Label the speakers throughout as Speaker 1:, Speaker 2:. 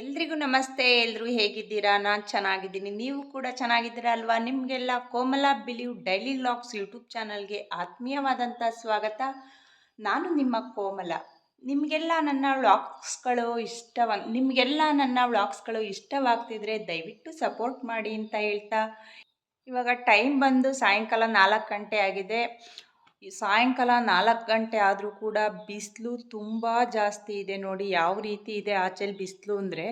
Speaker 1: ಎಲ್ರಿಗೂ ನಮಸ್ತೆ ಎಲ್ಲರೂ ಹೇಗಿದ್ದೀರಾ? ನಾನು ಚೆನ್ನಾಗಿದ್ದೀನಿ. ನೀವು ಕೂಡ ಚೆನ್ನಾಗಿದ್ದೀರಾ ಅಲ್ವಾ? ನಿಮಗೆಲ್ಲ Komala believe daily logs YouTube ಚಾನಲ್ಗೆ ಆತ್ಮೀಯವಾದಂಥ ಸ್ವಾಗತ. ನಾನು ನಿಮ್ಮ ಕೋಮಲ. ನಿಮಗೆಲ್ಲ ನನ್ನ ವ್ಲಾಗ್ಸ್ಗಳು ಇಷ್ಟವ, ನಿಮಗೆಲ್ಲ ನನ್ನ ವ್ಲಾಗ್ಸ್ಗಳು ಇಷ್ಟವಾಗ್ತಿದ್ರೆ ದಯವಿಟ್ಟು ಸಪೋರ್ಟ್ ಮಾಡಿ ಅಂತ ಹೇಳ್ತಾ. ಇವಾಗ ಟೈಮ್ ಬಂದು ಸಾಯಂಕಾಲ ನಾಲ್ಕು ಗಂಟೆ ಆಗಿದೆ. ಈ ಸಾಯಂಕಾಲ ನಾಲ್ಕು ಗಂಟೆ ಆದರೂ ಕೂಡ ಬಿಸಿಲು ತುಂಬ ಜಾಸ್ತಿ ಇದೆ ನೋಡಿ, ಯಾವ ರೀತಿ ಇದೆ ಆಚೆಲಿ ಬಿಸಿಲು ಅಂದರೆ?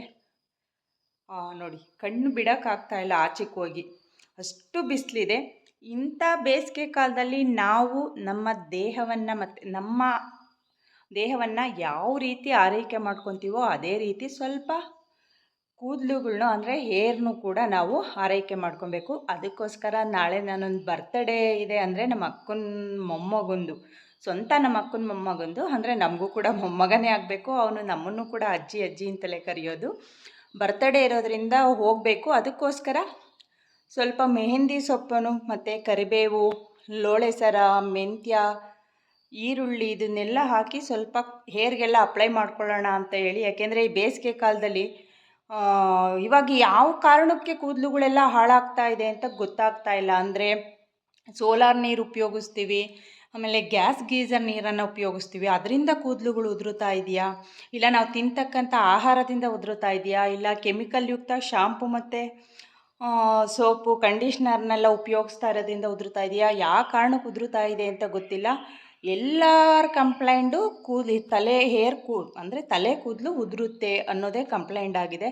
Speaker 1: ನೋಡಿ, ಕಣ್ಣು ಬಿಡೋಕ್ಕಾಗ್ತಾ ಇಲ್ಲ ಆಚೆಗೆ ಹೋಗಿ. ಅಷ್ಟು ಬಿಸಿಲಿದೆ. ಇಂಥ ಬೇಸಿಗೆ ಕಾಲದಲ್ಲಿ ನಾವು ನಮ್ಮ ದೇಹವನ್ನು ಮತ್ತು ನಮ್ಮ ದೇಹವನ್ನು ಯಾವ ರೀತಿ ಆರೈಕೆ ಮಾಡ್ಕೊತೀವೋ ಅದೇ ರೀತಿ ಸ್ವಲ್ಪ ಕೂದಲುಗಳ್ನು ಅಂದರೆ ಹೇರ್ನು ಕೂಡ ನಾವು ಆರೈಕೆ ಮಾಡ್ಕೊಬೇಕು. ಅದಕ್ಕೋಸ್ಕರ ನಾಳೆ ನಾನೊಂದು ಬರ್ತಡೇ ಇದೆ ಅಂದರೆ ನಮ್ಮ ಅಕ್ಕನ ಮೊಮ್ಮಗೊಂದು. ಸ್ವಂತ ನಮ್ಮ ಅಕ್ಕನ ಮೊಮ್ಮಗೊಂದು ಅಂದರೆ ನಮಗೂ ಕೂಡ ಮೊಮ್ಮಗನೇ ಆಗಬೇಕು, ಅವನು ನಮ್ಮನ್ನು ಕೂಡ ಅಜ್ಜಿ ಅಜ್ಜಿ ಅಂತಲೇ ಕರೆಯೋದು. ಬರ್ತಡೇ ಇರೋದರಿಂದ ಹೋಗಬೇಕು. ಅದಕ್ಕೋಸ್ಕರ ಸ್ವಲ್ಪ ಮೆಹಂದಿ ಸೊಪ್ಪನು ಮತ್ತು ಕರಿಬೇವು, ಲೋಳೆ ಸರ, ಮೆಂತ್ಯ, ಈರುಳ್ಳಿ ಇದನ್ನೆಲ್ಲ ಹಾಕಿ ಸ್ವಲ್ಪ ಹೇರ್ಗೆಲ್ಲ ಅಪ್ಲೈ ಮಾಡ್ಕೊಳ್ಳೋಣ ಅಂತ ಹೇಳಿ. ಯಾಕೆಂದರೆ ಈ ಬೇಸಿಗೆ ಕಾಲದಲ್ಲಿ ಇವಾಗ ಯಾವ ಕಾರಣಕ್ಕೆ ಕೂದಲುಗಳೆಲ್ಲ ಹಾಳಾಗ್ತಾ ಇದೆ ಅಂತ ಗೊತ್ತಾಗ್ತಾ ಇಲ್ಲ. ಅಂದರೆ ಸೋಲಾರ್ ನೀರು ಉಪಯೋಗಿಸ್ತೀವಿ, ಆಮೇಲೆ ಗ್ಯಾಸ್ ಗೀಸರ್ ನೀರನ್ನು ಉಪಯೋಗಿಸ್ತೀವಿ. ಅದರಿಂದ ಕೂದಲುಗಳು ಉದುರುತ್ತಾ ಇದೆಯಾ? ಇಲ್ಲ ನಾವು ತಿಂತಕ್ಕಂಥ ಆಹಾರದಿಂದ ಉದುರುತ್ತಾ ಇದೆಯಾ? ಇಲ್ಲ ಕೆಮಿಕಲ್ ಯುಕ್ತ ಶಾಂಪು ಮತ್ತು ಸೋಪು, ಕಂಡೀಷ್ನರ್ನೆಲ್ಲ ಉಪಯೋಗಿಸ್ತಾ ಇರೋದ್ರಿಂದ ಉದುರುತ್ತಾ ಇದೆಯಾ? ಯಾವ ಕಾರಣಕ್ಕೆ ಉದುರುತ್ತಾ ಇದೆ ಅಂತ ಗೊತ್ತಿಲ್ಲ. ಎಲ್ಲರ ಕಂಪ್ಲೇಂಟು ಕೂದಲು ತಲೆ, ಹೇರ್ ಕೂ, ಅಂದರೆ ತಲೆ ಕೂದಲು ಉದುರುತ್ತೆ ಅನ್ನೋದೇ ಕಂಪ್ಲೇಂಟ್ ಆಗಿದೆ.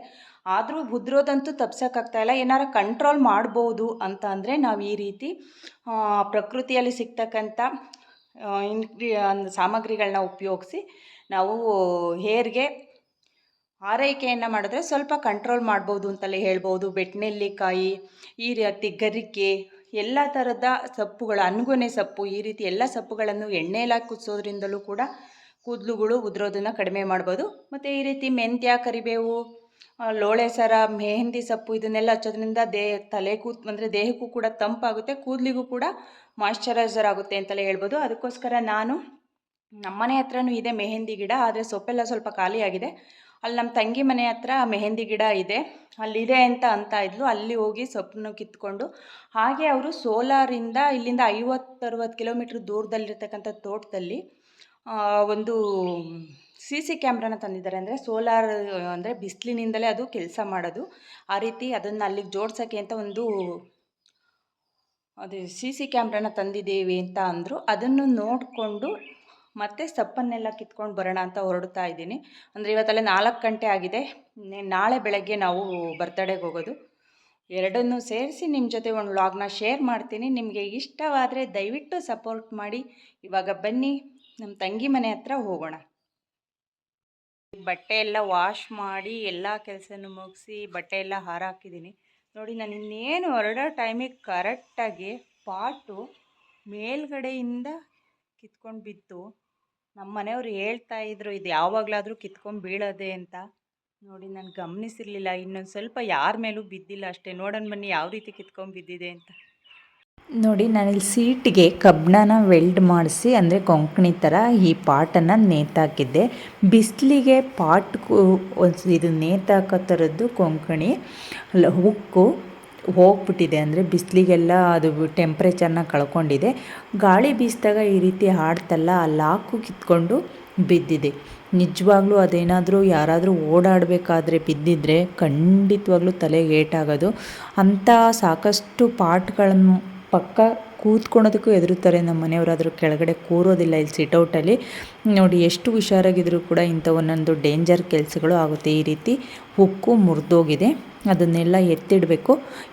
Speaker 1: ಆದರೂ ಉದುರೋದಂತೂ ತಪ್ಸೋಕ್ಕಾಗ್ತಾಯಿಲ್ಲ ಏನಾರ ಕಂಟ್ರೋಲ್ ಮಾಡ್ಬೋದು ಅಂತ ಅಂದರೆ ನಾವು ಈ ರೀತಿ ಪ್ರಕೃತಿಯಲ್ಲಿ ಸಿಗ್ತಕ್ಕಂಥ ಇನ್ಗ್ರಿ ಸಾಮಗ್ರಿಗಳನ್ನ ಉಪಯೋಗಿಸಿ ನಾವು ಹೇರ್ಗೆ ಆರೈಕೆಯನ್ನು ಮಾಡಿದ್ರೆ ಸ್ವಲ್ಪ ಕಂಟ್ರೋಲ್ ಮಾಡ್ಬೋದು ಅಂತಲೇ ಹೇಳ್ಬೋದು. ಬೆಟ್ನೆಲ್ಲಿಕಾಯಿ ಈ ರೀತಿ ಗರಿಕೆ ಎಲ್ಲ ಥರದ ಸೊಪ್ಪುಗಳು ಅನ್ಗೊನೆ ಸೊಪ್ಪು, ಈ ರೀತಿ ಎಲ್ಲ ಸೊಪ್ಪುಗಳನ್ನು ಎಣ್ಣೆಯಲ್ಲಿ ಕುದಿಸೋದ್ರಿಂದಲೂ ಕೂಡ ಕೂದಲುಗಳು ಉದುರೋದನ್ನು ಕಡಿಮೆ ಮಾಡ್ಬೋದು. ಮತ್ತು ಈ ರೀತಿ ಮೆಂತ್ಯ, ಕರಿಬೇವು ಲೋಳೆ ಸರ, ಮೆಹಂದಿ ಸೊಪ್ಪು ಇದನ್ನೆಲ್ಲ ಹಚ್ಚೋದ್ರಿಂದ ದೇಹ ತಲೆ ಕೂತ್ ಅಂದರೆ ದೇಹಕ್ಕೂ ಕೂಡ ತಂಪಾಗುತ್ತೆ, ಕೂದಲಿಗೂ ಕೂಡ ಮಾಯಶ್ಚರೈಸರ್ ಆಗುತ್ತೆ ಅಂತಲೇ ಹೇಳ್ಬೋದು. ಅದಕ್ಕೋಸ್ಕರ ನಾನು ನಮ್ಮನೆ ಹತ್ರನೂ ಇದೆ ಮೆಹಂದಿ ಗಿಡ, ಆದರೆ ಸೊಪ್ಪೆಲ್ಲ ಸ್ವಲ್ಪ ಖಾಲಿಯಾಗಿದೆ. ಅಲ್ಲಿ ನಮ್ಮ ತಂಗಿ ಮನೆ ಹತ್ರ ಮೆಹಂದಿ ಗಿಡ ಇದೆ. ಅಲ್ಲಿದೆ ಅಂತ ಅಂತ ಇದ್ಲು. ಅಲ್ಲಿ ಹೋಗಿ ಸೊಪ್ಪನ್ನು ಕಿತ್ಕೊಂಡು, ಹಾಗೆ ಅವರು ಸೋಲಾರಿಂದ ಇಲ್ಲಿಂದ ಐವತ್ತು ಅರವತ್ತು ಕಿಲೋಮೀಟ್ರ್ ದೂರದಲ್ಲಿರ್ತಕ್ಕಂಥ ತೋಟದಲ್ಲಿ ಒಂದು ಸಿ ಸಿ ಕ್ಯಾಮ್ರಾನ ತಂದಿದ್ದಾರೆ. ಅಂದರೆ ಸೋಲಾರ್, ಅಂದರೆ ಬಿಸಿಲಿನಿಂದಲೇ ಅದು ಕೆಲಸ ಮಾಡೋದು. ಆ ರೀತಿ ಅದನ್ನು ಅಲ್ಲಿಗೆ ಜೋಡ್ಸೋಕ್ಕೆ ಅಂತ ಒಂದು, ಅದೇ ಸಿ ಸಿ ಕ್ಯಾಮ್ರಾನ ತಂದಿದ್ದೀವಿ ಅಂತ ಅಂದರು. ಅದನ್ನು ನೋಡಿಕೊಂಡು ಮತ್ತು ಸಪ್ಪನ್ನೆಲ್ಲ ಕಿತ್ಕೊಂಡು ಬರೋಣ ಅಂತ ಹೊರಡ್ತಾ ಇದ್ದೀನಿ. ಅಂದರೆ ಇವತ್ತಲ್ಲೇ ನಾಲ್ಕು ಗಂಟೆ ಆಗಿದೆ. ನಾಳೆ ಬೆಳಗ್ಗೆ ನಾವು ಬರ್ತಡೇಗೆ ಹೋಗೋದು. ಎರಡನ್ನೂ ಸೇರಿಸಿ ನಿಮ್ಮ ಜೊತೆ ಒಂದು ವ್ಲಾಗ್ನ ಶೇರ್ ಮಾಡ್ತೀನಿ. ನಿಮಗೆ ಇಷ್ಟವಾದರೆ ದಯವಿಟ್ಟು ಸಪೋರ್ಟ್ ಮಾಡಿ. ಇವಾಗ ಬನ್ನಿ ನಮ್ಮ ತಂಗಿ ಮನೆ ಹತ್ರ ಹೋಗೋಣ. ಬಟ್ಟೆ ಎಲ್ಲ ವಾಶ್ ಮಾಡಿ, ಎಲ್ಲ ಕೆಲಸನೂ ಮುಗಿಸಿ ಬಟ್ಟೆ ಎಲ್ಲ ಹಾರಾಕಿದ್ದೀನಿ. ನೋಡಿ, ನಾನು ಇನ್ನೇನು ಹೊರಡೋ ಟೈಮಿಗೆ ಕರೆಕ್ಟಾಗಿ ಪಾಟು ಮೇಲ್ಗಡೆಯಿಂದ ಕಿತ್ಕೊಂಡು ಬಿತ್ತು. ನಮ್ಮ ಮನೆಯವ್ರು ಹೇಳ್ತಾ ಇದ್ರು, ಇದು ಯಾವಾಗಲಾದರೂ ಕಿತ್ಕೊಂಡು ಬೀಳೋದೆ ಅಂತ. ನೋಡಿ, ನಾನು ಗಮನಿಸಿರಲಿಲ್ಲ. ಇನ್ನೊಂದು ಸ್ವಲ್ಪ ಯಾರ ಮೇಲೂ ಬಿದ್ದಿಲ್ಲ ಅಷ್ಟೇ. ನೋಡೋಣ ಬನ್ನಿ ಯಾವ ರೀತಿ ಕಿತ್ಕೊಂಡು ಬಿದ್ದಿದೆ ಅಂತ.
Speaker 2: ನೋಡಿ, ನಾನಿಲ್ಲಿ ಸೀಟಿಗೆ ಕಬ್ಬಣನ ವೆಲ್ಡ್ ಮಾಡಿಸಿ, ಅಂದರೆ ಕೊಂಕಣಿ ಥರ ಈ ಪಾಟನ್ನು ನೇತಾಕಿದ್ದೆ. ಬಿಸಿಲಿಗೆ ಪಾಟ್ ಇದು ನೇತಾಕೋ ಥರದ್ದು ಕೊಂಕಣಿ ಹುಕ್ಕು ಹೋಗ್ಬಿಟ್ಟಿದೆ ಅಂದರೆ ಬಿಸಿಲಿಗೆಲ್ಲ ಅದು ಟೆಂಪ್ರೇಚರ್ನ ಕಳ್ಕೊಂಡಿದೆ. ಗಾಳಿ ಬೀಸಿದಾಗ ಈ ರೀತಿ ಹಾಡ್ತಲ್ಲ, ಆ ಲಾಕು ಕಿತ್ಕೊಂಡು ಬಿದ್ದಿದೆ. ನಿಜವಾಗ್ಲೂ ಅದೇನಾದರೂ ಯಾರಾದರೂ ಓಡಾಡಬೇಕಾದ್ರೆ ಬಿದ್ದಿದ್ರೆ ಖಂಡಿತವಾಗ್ಲೂ ತಲೆಗೆ ಏಟಾಗೋದು. ಅಂಥ ಸಾಕಷ್ಟು ಪಾಟ್ಗಳನ್ನು ಪಕ್ಕ ಕೂತ್ಕೊಳೋದಕ್ಕೂ ಹೆದರುತ್ತಾರೆ. ನಮ್ಮ ಮನೆಯವರಾದರೂ ಕೆಳಗಡೆ ಕೂರೋದಿಲ್ಲ, ಇಲ್ಲಿ ಸಿಟೌಟಲ್ಲಿ ನೋಡಿ, ಎಷ್ಟು ಹುಷಾರಾಗಿದ್ದರೂ ಕೂಡ ಇಂಥ ಒಂದೊಂದು ಡೇಂಜರ್ ಕೆಲಸಗಳು ಆಗುತ್ತೆ. ಈ ರೀತಿ ಹುಕ್ಕು ಮುರಿದೋಗಿದೆ. ಅದನ್ನೆಲ್ಲ ಎತ್ತಿಡಬೇಕು.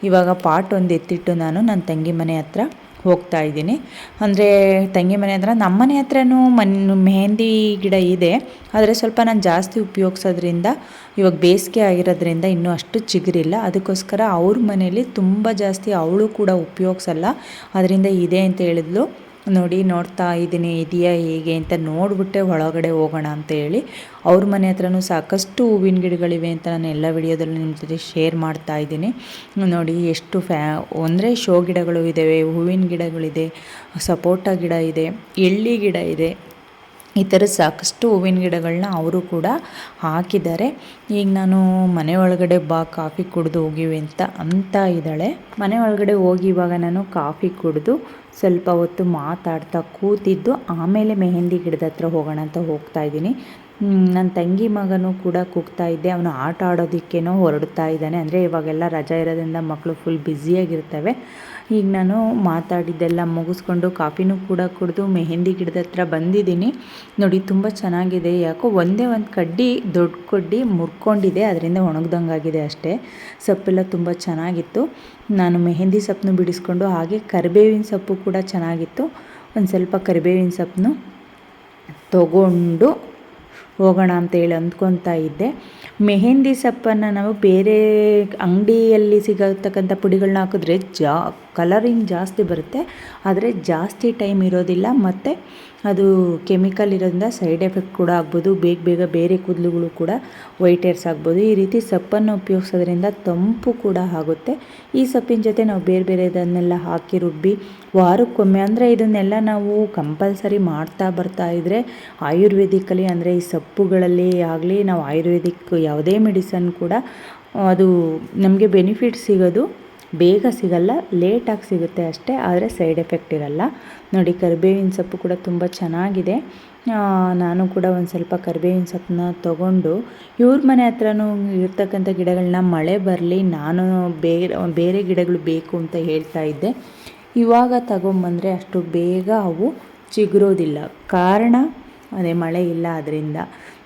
Speaker 2: ಇವಾಗ ಪಾಟ್ ಒಂದು ಎತ್ತಿಟ್ಟು ನಾನು ನನ್ನ ತಂಗಿ ಮನೆ ಹತ್ರ ಹೋಗ್ತಾ ಇದ್ದೀನಿ. ಅಂದರೆ ತಂಗಿ ಮನೆ ಹತ್ರ ನಮ್ಮ ಮನೆ ಹತ್ರನೂ ಮನ್, ಮೆಹಂದಿ ಗಿಡ ಇದೆ. ಆದರೆ ಸ್ವಲ್ಪ ನಾನು ಜಾಸ್ತಿ ಉಪಯೋಗಿಸೋದ್ರಿಂದ, ಇವಾಗ ಬೇಸಿಗೆ ಆಗಿರೋದ್ರಿಂದ ಇನ್ನೂ ಅಷ್ಟು ಚಿಗುರಿಲ್ಲ. ಅದಕ್ಕೋಸ್ಕರ ಅವ್ರ ಮನೇಲಿ ತುಂಬ ಜಾಸ್ತಿ ಅವಳು ಕೂಡ ಉಪಯೋಗಿಸಲ್ಲ. ಅದರಿಂದ ಇದೆ ಅಂತ ಹೇಳಿದ್ಲು. ನೋಡಿ, ನೋಡ್ತಾ ಇದ್ದೀನಿ, ಇದೆಯಾ ಹೇಗೆ ಅಂತ ನೋಡಿಬಿಟ್ಟೆ ಒಳಗಡೆ ಹೋಗೋಣ ಅಂತ ಹೇಳಿ. ಅವ್ರ ಮನೆ ಹತ್ರನೂ ಸಾಕಷ್ಟು ಹೂವಿನ ಗಿಡಗಳಿವೆ ಅಂತ ನಾನು ಎಲ್ಲ ವಿಡಿಯೋದಲ್ಲಿ ನಿಮ್ಮ ಜೊತೆ ಶೇರ್ ಮಾಡ್ತಾ ಇದ್ದೀನಿ. ನೋಡಿ, ಎಷ್ಟು ಫ್ಯಾ, ಅಂದರೆ ಶೋ ಗಿಡಗಳು ಇದ್ದಾವೆ, ಹೂವಿನ ಗಿಡಗಳಿದೆ, ಸಪೋಟ ಗಿಡ ಇದೆ, ಎಳ್ಳಿ ಗಿಡ ಇದೆ ಈ ಥರ ಸಾಕಷ್ಟು ಹೂವಿನ ಗಿಡಗಳನ್ನ ಅವರು ಕೂಡ ಹಾಕಿದ್ದಾರೆ. ಈಗ ನಾನು ಮನೆ ಒಳಗಡೆ ಬಾ, ಕಾಫಿ ಕುಡಿದು ಹೋಗಿವಿ ಅಂತ ಅಂತ ಇದ್ದಾಳೆ. ಮನೆ ಒಳಗಡೆ ಹೋಗಿ ಇವಾಗ ನಾನು ಕಾಫಿ ಕುಡಿದು ಸ್ವಲ್ಪ ಹೊತ್ತು ಮಾತಾಡ್ತಾ ಕೂತಿದ್ದು, ಆಮೇಲೆ ಮೆಹಂದಿ ಗಿಡದ ಹತ್ರ ಹೋಗೋಣ ಅಂತ ಹೋಗ್ತಾ ಇದ್ದೀನಿ. ನನ್ನ ತಂಗಿ ಮಗನೂ ಕೂಡ ಕೂಗ್ತಾ ಇದ್ದೆ. ಅವನು ಆಟ ಆಡೋದಕ್ಕೇನೋ ಹೊರಡ್ತಾ ಇದ್ದಾನೆ. ಅಂದರೆ ಇವಾಗೆಲ್ಲ ರಜಾ ಇರೋದ್ರಿಂದ ಮಕ್ಕಳು ಫುಲ್ ಬ್ಯುಸಿಯಾಗಿರ್ತವೆ ಈಗ ನಾನು ಮಾತಾಡಿದ್ದೆಲ್ಲ ಮುಗಿಸ್ಕೊಂಡು ಕಾಫಿನೂ ಕೂಡ ಕುಡಿದು ಮೆಹೆಂದಿ ಗಿಡದ ಹತ್ರ ಬಂದಿದ್ದೀನಿ. ನೋಡಿ, ತುಂಬ ಚೆನ್ನಾಗಿದೆ. ಯಾಕೋ ಒಂದೇ ಒಂದು ಕಡ್ಡಿ ದೊಡ್ಡ ಕಡ್ಡಿ ಮುರ್ಕೊಂಡಿದೆ. ಅದರಿಂದ ಒಣಗ್ದಂಗಾಗಿದೆ ಅಷ್ಟೇ. ಸೊಪ್ಪೆಲ್ಲ ತುಂಬ ಚೆನ್ನಾಗಿತ್ತು. ನಾನು ಮೆಹೆಂದಿ ಸೊಪ್ಪನ್ನು ಬಿಡಿಸ್ಕೊಂಡು ಹಾಗೆ ಕರಿಬೇವಿನ ಸೊಪ್ಪು ಕೂಡ ಚೆನ್ನಾಗಿತ್ತು. ಒಂದು ಸ್ವಲ್ಪ ಕರಿಬೇವಿನ ಸೊಪ್ಪನ್ನು ತಗೊಂಡು ಹೋಗೋಣ ಅಂತೇಳಿ ಅಂದ್ಕೊತಾ ಇದ್ದೆ. ಮೆಹೆಂದಿ ಸೊಪ್ಪನ್ನು ನಾವು ಬೇರೆ ಅಂಗಡಿಯಲ್ಲಿ ಸಿಗತಕ್ಕಂಥ ಪುಡಿಗಳನ್ನ ಹಾಕಿದ್ರೆ ಜಾ ಕಲರಿಂಗ್ ಜಾಸ್ತಿ ಬರುತ್ತೆ. ಆದರೆ ಜಾಸ್ತಿ ಟೈಮ್ ಇರೋದಿಲ್ಲ. ಮತ್ತು ಅದು ಕೆಮಿಕಲ್ ಇರೋದ್ರಿಂದ ಸೈಡ್ ಎಫೆಕ್ಟ್ ಕೂಡ ಆಗ್ಬೋದು, ಬೇಗ ಬೇಗ ಬೇರೆ ಕೂದಲುಗಳು ಕೂಡ ವೈಟ್ ಏರ್ಸ್ ಆಗ್ಬೋದು. ಈ ರೀತಿ ಸಪ್ಪನ್ನು ಉಪಯೋಗಿಸೋದ್ರಿಂದ ತಂಪು ಕೂಡ ಆಗುತ್ತೆ. ಈ ಸೊಪ್ಪಿನ ಜೊತೆ ನಾವು ಬೇರೆ ಬೇರೆದನ್ನೆಲ್ಲ ಹಾಕಿ ರುಬ್ಬಿ, ವಾರಕ್ಕೊಮ್ಮೆ ಅಂದರೆ ಇದನ್ನೆಲ್ಲ ನಾವು ಕಂಪಲ್ಸರಿ ಮಾಡ್ತಾ ಬರ್ತಾ ಇದ್ದರೆ ಆಯುರ್ವೇದಿಕಲ್ಲಿ ಅಂದರೆ ಈ ಸೊಪ್ಪುಗಳಲ್ಲಿ ಆಗಲಿ, ನಾವು ಆಯುರ್ವೇದಿಕ್ ಯಾವುದೇ ಮೆಡಿಸನ್ ಕೂಡ ಅದು ನಮಗೆ ಬೆನಿಫಿಟ್ ಸಿಗೋದು. ಬೇಗ ಸಿಗಲ್ಲ ಲೇಟಾಗಿ ಸಿಗುತ್ತೆ ಅಷ್ಟೇ, ಆದರೆ ಸೈಡ್ ಎಫೆಕ್ಟ್ ಇರಲ್ಲ. ನೋಡಿ, ಕರಿಬೇವಿನ ಸೊಪ್ಪು ಕೂಡ ತುಂಬ ಚೆನ್ನಾಗಿದೆ. ನಾನು ಕೂಡ ಒಂದು ಸ್ವಲ್ಪ ಕರಿಬೇವಿನ ಸೊಪ್ಪನ್ನ ತೊಗೊಂಡು, ಇವ್ರ ಮನೆ ಹತ್ರನೂ ಇರ್ತಕ್ಕಂಥ ಗಿಡಗಳನ್ನ ಮಳೆ ಬರಲಿ, ನಾನು ಬೇರೆ ಬೇರೆ ಗಿಡಗಳು ಬೇಕು ಅಂತ ಹೇಳ್ತಾ ಇದ್ದೆ. ಇವಾಗ ತಗೊಂಬಂದರೆ ಅಷ್ಟು ಬೇಗ ಅವು ಚಿಗುರೋದಿಲ್ಲ. ಕಾರಣ, ಅದೇ ಮಳೆ ಇಲ್ಲ ಅದರಿಂದ